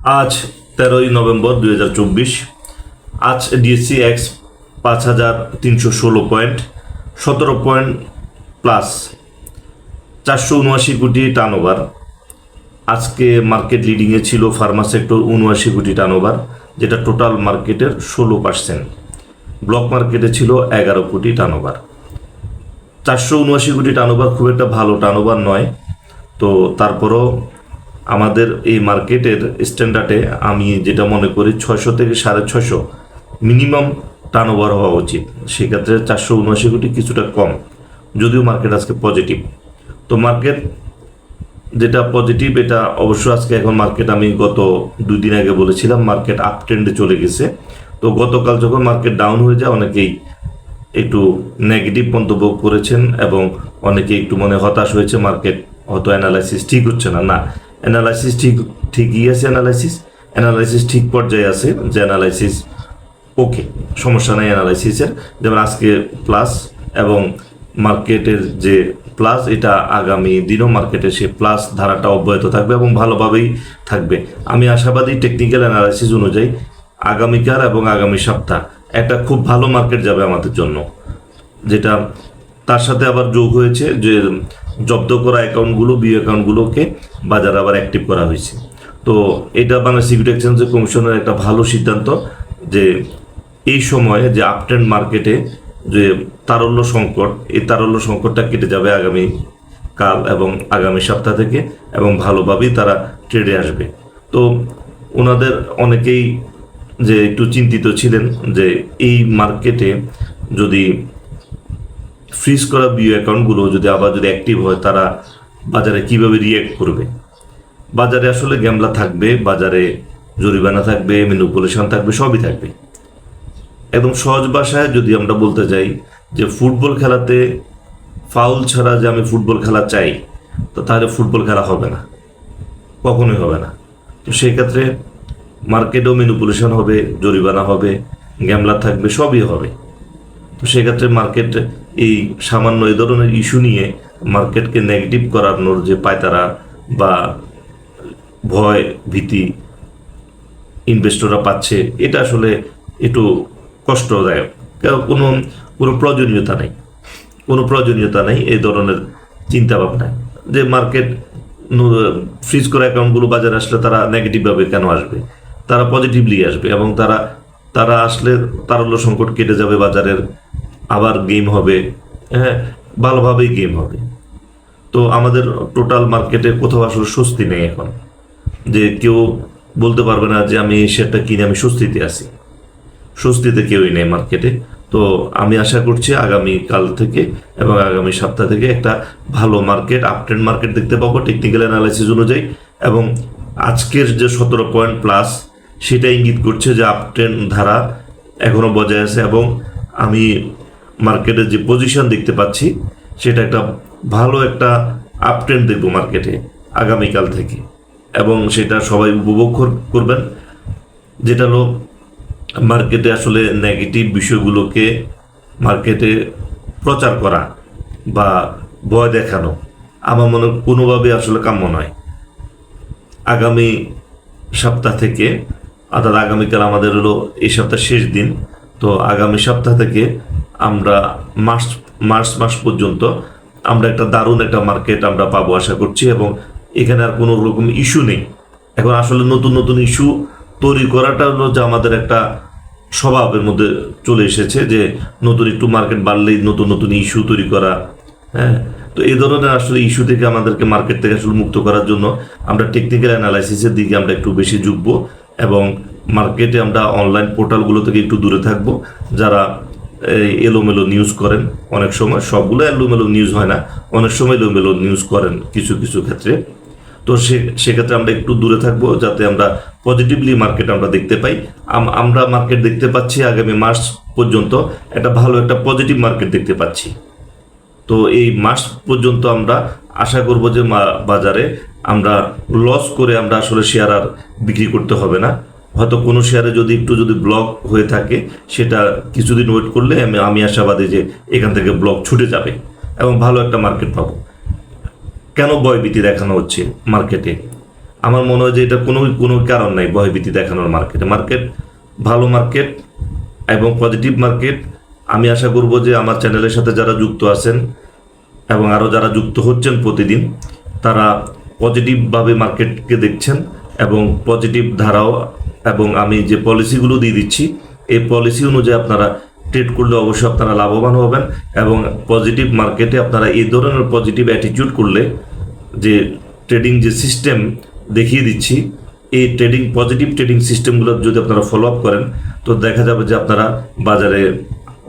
আজ তেরোই নভেম্বর দুই হাজার চব্বিশ। আজ ডিএসসি এক্স পাঁচ হাজার তিনশো ষোলো পয়েন্ট, সতেরো পয়েন্ট প্লাস, চারশো উনআশি কোটি টার্নওভার আজকে মার্কেট লিডিংয়ে ছিল ফার্মা সেক্টর উনআশি কোটি টার্নওভার যেটা টোটাল মার্কেটের ষোলো পার্সেন্ট ব্লক মার্কেটে ছিল এগারো কোটি টার্নওভার চারশো উনআশি কোটি টার্নওভার খুব একটা ভালো টার্নওভার নয়। তো তারপরও আমাদের এই মার্কেটের স্ট্যান্ডার্ডে আমি যেটা মনে করি ছয়শো থেকে সাড়ে ছয়শো মিনিমাম টার্নওভার হওয়া উচিত। সেক্ষেত্রে চারশো উনআশি কোটি কিছুটা কম। যদিও মার্কেট আজকে পজিটিভ তো মার্কেট যেটা পজিটিভ এটা অবশ্য আজকে এখন মার্কেট আমি গত দুই দিন আগে বলেছিলাম মার্কেট আপ ট্রেন্ডে চলে গেছে। তো গতকাল যখন মার্কেট ডাউন হয়ে যায়, অনেকেই একটু নেগেটিভ মন্তব্য করেছেন এবং অনেকে একটু মনে হতাশ হয়েছে মার্কেট হয়তো অ্যানালাইসিস ঠিক হচ্ছে না। না অ্যানালাইসিস ঠিক, ঠিকই আছে অ্যানালাইসিস অ্যানালাইসিস ঠিক পর্যায়ে আছে যে অ্যানালাইসিস ওকে সমস্যা নাই অ্যানালাইসিসের যেমন আজকে প্লাস এবং মার্কেটের যে প্লাস এটা আগামী দিনও মার্কেটে সে প্লাস ধারাটা অব্যাহত থাকবে এবং ভালোভাবেই থাকবে। আমি আশাবাদী টেকনিক্যাল অ্যানালাইসিস অনুযায়ী আগামীকাল এবং আগামী সপ্তাহ একটা খুব ভালো মার্কেট যাবে আমাদের জন্য। যেটা তার সাথে আবার যোগ হয়েছে যে জব্দ করা অ্যাকাউন্টগুলো বি অ্যাকাউন্টগুলোকে বাজারে আবার অ্যাক্টিভ করা হয়েছে। তো এটা বাংলাদেশ সিকিউরিটি এক্সচেঞ্জ কমিশনের একটা ভালো সিদ্ধান্ত যে এই সময়ে যে আপট্রেন্ড মার্কেটে যে তারল্য সংকট, এই তারল্য সংকটটা কেটে যাবে আগামী কাল এবং আগামী সপ্তাহ থেকে এবং ভালোভাবেই তারা ট্রেডে আসবে। তো ওনাদের অনেকেই যে একটু চিন্তিত ছিলেন যে এই মার্কেটে যদি ফ্রিজ করা বিও অ্যাকাউন্টগুলো যদি আবার যদি অ্যাক্টিভ হয়, তারা বাজারে কীভাবে রিয়েক্ট করবে? বাজারে আসলে গ্যামলা থাকবে, বাজারে জরিমানা থাকবে ম্যানিপুলেশন থাকবে, সবই থাকবে। একদম সহজ ভাষায় যদি আমরা বলতে যাই যে ফুটবল খেলাতে ফাউল ছাড়া যে আমি ফুটবল খেলা চাই, তো তাহলে ফুটবল খেলা হবে না। কখনোই হবে না। তো সেই ক্ষেত্রে মার্কেটেও ম্যানিপুলেশন হবে, জরিমানা হবে গ্যামলা থাকবে, সবই হবে। তো সেক্ষেত্রে মার্কেট এই সামান্য এই ধরনের ইস্যু নিয়ে মার্কেটকে নেগেটিভ করানোর যে পায়তারা বা ভয় ভীতি ইনভেস্টররা পাচ্ছে, এটা আসলে একটু কষ্টদায়ক। কোনো কোনো প্রয়োজনীয়তা নেই। কোনো প্রয়োজনীয়তা নেই এই ধরনের চিন্তা ভাবনায় যে মার্কেট ফ্রিজ করা অ্যাকাউন্টগুলো বাজারে আসলে তারা নেগেটিভভাবে কেন আসবে? তারা পজিটিভলি আসবে এবং তারা তারা আসলে তারল্য সংকট কেটে যাবে বাজারের আবার গেম হবে হ্যাঁ ভালোভাবেই গেম হবে। তো আমাদের টোটাল মার্কেটে কোথাও আসলে স্বস্তি নেই এখন। যে কেউ বলতে পারবে না যে আমি শেয়ারটা কিনে আমি স্বস্তিতে আছি। স্বস্তিতে কেউই নেই মার্কেটে তো আমি আশা করছি আগামী কাল থেকে এবং আগামী সপ্তাহ থেকে একটা ভালো মার্কেট আপট্রেন্ড মার্কেট দেখতে পাবো টেকনিক্যাল অ্যানালাইসিস অনুযায়ী। এবং আজকের যে সতেরো পয়েন্ট প্লাস সেটা ইঙ্গিত করছে যে আপট্রেন্ড ধারা এখনও বজায় আছে এবং আমি মার্কেটের যে পজিশন দেখতে পাচ্ছি, সেটা একটা ভালো একটা আপট্রেন্ড দেখব মার্কেটে আগামীকাল থেকে। এবং সেটা সবাই উপভোগ করবেন। যেটা হলো মার্কেটে আসলে নেগেটিভ বিষয়গুলোকে মার্কেটে প্রচার করা বা ভয় দেখানো আমার মনে কোনোভাবে আসলে কাম্য নয়। আগামী সপ্তাহ থেকে, অর্থাৎ আগামীকাল আমাদের হলো এই সপ্তাহ শেষ দিন, তো আগামী সপ্তাহ থেকে আমরা মার্চ মার্চ মাস পর্যন্ত আমরা একটা দারুণ একটা মার্কেট আমরা পাবো আশা করছি এবং এখানে আর কোনো রকম ইস্যু নেই। এখন আসলে নতুন নতুন ইস্যু তৈরি করাটা হলো যে আমাদের একটা স্বভাবের মধ্যে চলে এসেছে যে নতুন একটু মার্কেট বাড়লেই নতুন নতুন ইস্যু তৈরি করা হ্যাঁ? তো এই ধরনের আসলে ইস্যু থেকে আমাদেরকে মার্কেট থেকে আসলে মুক্ত করার জন্য আমরা টেকনিক্যাল অ্যানালাইসিসের দিকে আমরা একটু বেশি ঝুঁকব এবং মার্কেটে আমরা অনলাইন পোর্টালগুলো থেকে একটু দূরে থাকব। যারা এলোমেলো নিউজ করেন অনেক সময়। সবগুলো এলোমেলো নিউজ হয় না। অনেক সময় এলোমেলো নিউজ করেন কিছু কিছু ক্ষেত্রে। তো সে, সেক্ষেত্রে আমরা একটু দূরে থাকব যাতে আমরা পজিটিভলি মার্কেট আমরা দেখতে পাই। আম- আমরা মার্কেট দেখতে পাচ্ছি আগামী মার্চ পর্যন্ত। একটা ভালো একটা পজিটিভ মার্কেট দেখতে পাচ্ছি। তো এই মাস পর্যন্ত আমরা আশা করব যে বাজারে আমরা লস করে আমরা আসলে শেয়ার আর বিক্রি করতে হবে না। হয়তো কোনো শেয়ারে যদি একটু যদি ব্লক হয়ে থাকে, সেটা কিছুদিন ওয়েট করলে আমি আমি আশাবাদী যে এখান থেকে ব্লক ছুটে যাবে এবং ভালো একটা মার্কেট পাবো। কেন ভয়ভীতি দেখানো হচ্ছে মার্কেটে আমার মনে হয় যে এটা কোনো কোনো কারণ নাই ভয়ভীতি দেখানোর মার্কেটে মার্কেট ভালো মার্কেট এবং পজিটিভ মার্কেট আমি আশা করব যে আমার চ্যানেলের সাথে যারা যুক্ত আছেন এবং আরও যারা যুক্ত হচ্ছেন প্রতিদিন, তারা পজিটিভভাবে মার্কেটকে দেখছেন এবং পজিটিভ ধারাও এবং আমি যে পলিসিগুলো দিয়ে দিচ্ছি, এই পলিসি অনুযায়ী আপনারা ট্রেড করলে অবশ্যই আপনারা লাভবান হবেন এবং পজিটিভ মার্কেটে আপনারা এই ধরনের পজিটিভ অ্যাটিটিউড করলে যে ট্রেডিং যে সিস্টেম দেখিয়ে দিচ্ছি, এই ট্রেডিং পজিটিভ ট্রেডিং সিস্টেমগুলো যদি আপনারা ফলো আপ করেন, তো দেখা যাবে যে আপনারা বাজারে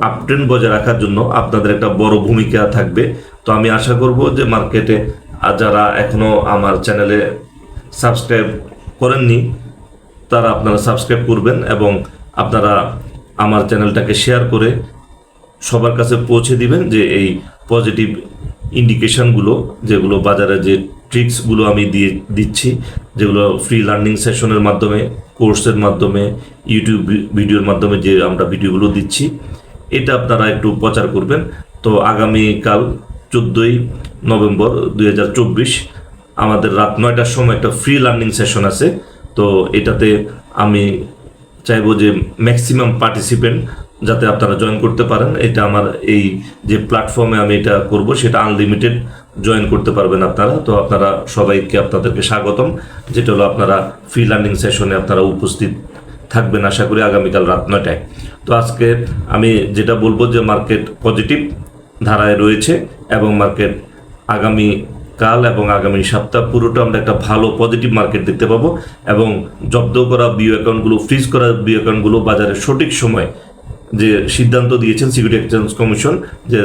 আপট্রেন্ড বজায় রাখার জন্য আপনাদের একটা বড় ভূমিকা থাকবে। তো আমি আশা করব যে মার্কেটে যারা এখনও আমার চ্যানেলে সাবস্ক্রাইব করেননি তারা আপনারা সাবস্ক্রাইব করবেন এবং আপনারা আমার চ্যানেলটাকে শেয়ার করে সবার কাছে পৌঁছে দিবেন যে এই পজিটিভ ইন্ডিকেশনগুলো যেগুলো বাজারে যে ট্রিক্সগুলো আমি দিয়ে দিচ্ছি, যেগুলো ফ্রি লার্নিং সেশনের মাধ্যমে কোর্সের মাধ্যমে ইউটিউব ভিডিওর মাধ্যমে যে আমরা ভিডিওগুলো দিচ্ছি, এটা আপনারা একটু প্রচার করবেন। তো আগামীকাল চোদ্দোই নভেম্বর দু হাজার চব্বিশ আমাদের রাত নয়টার সময় একটা ফ্রি লার্নিং সেশন আছে। তো এটাতে আমি চাইব যে ম্যাক্সিমাম পার্টিসিপেন্ট যাতে আপনারা জয়েন করতে পারেন। এটা আমার এই যে প্ল্যাটফর্মে আমি এটা করব, সেটা আনলিমিটেড জয়েন করতে পারবেন আপনারা। তো আপনারা সবাইকে আপনাদেরকে স্বাগতম, যেটা হলো আপনারা ফ্রি লার্নিং সেশনে আপনারা উপস্থিত থাকবেন আশা করি আগামীকাল রাত নয়টায়। তো আজকে আমি যেটা বলব যে মার্কেট পজিটিভ ধারায় রয়েছে এবং মার্কেট আগামী কাল এবং আগামী সপ্তাহ পুরোটা আমরা একটা ভালো পজিটিভ মার্কেট দেখতে পাবো এবং জব্দ করা বিও অ্যাকাউন্টগুলো ফ্রিজ করা বিও অ্যাকাউন্টগুলো বাজারে সঠিক সময় যে সিদ্ধান্ত দিয়েছেন সিকিউরিটি এক্সচেঞ্জ কমিশন যে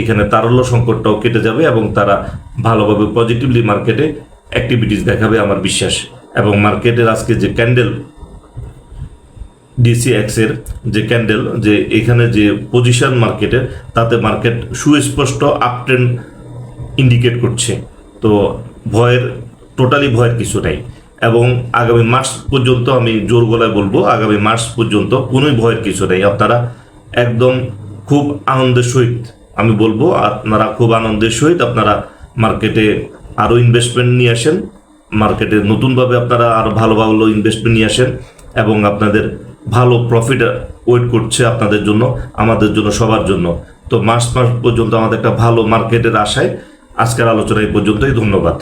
এখানে তারল্য সংকটটাও কেটে যাবে এবং তারা ভালোভাবে পজিটিভলি মার্কেটে অ্যাক্টিভিটিস দেখাবে আমার বিশ্বাস। এবং মার্কেটের আজকে যে ক্যান্ডেল ডিসিএক্স এর যে ক্যান্ডেল যে এখানে যে পজিশন মার্কেটের তাতে মার্কেট সুস্পষ্ট আপট্রেন্ড ইন্ডিকেট করছে। তো ভয়ের টোটালি ভয়ের কিছু নাই। এবং আগামী মার্চ পর্যন্ত আমি জোর গলায় বলব, আগামী মার্চ পর্যন্ত কোনোই ভয়ের কিছু নেই। আপনারা একদম খুব আনন্দের সহিত আমি বলব, আপনারা খুব আনন্দের সহিত আপনারা মার্কেটে আরও ইনভেস্টমেন্ট নিয়ে আসেন। মার্কেটে নতুনভাবে আপনারা আরও ভালো ভালো ইনভেস্টমেন্ট নিয়ে আসেন এবং আপনাদের ভালো প্রফিট ওয়েট করছে আপনাদের জন্য, আমাদের জন্য, সবার জন্য। তো মার্চ মাস পর্যন্ত আমাদের একটা ভালো মার্কেটের আশায় আজকের আলোচনা এই পর্যন্তই ধন্যবাদ।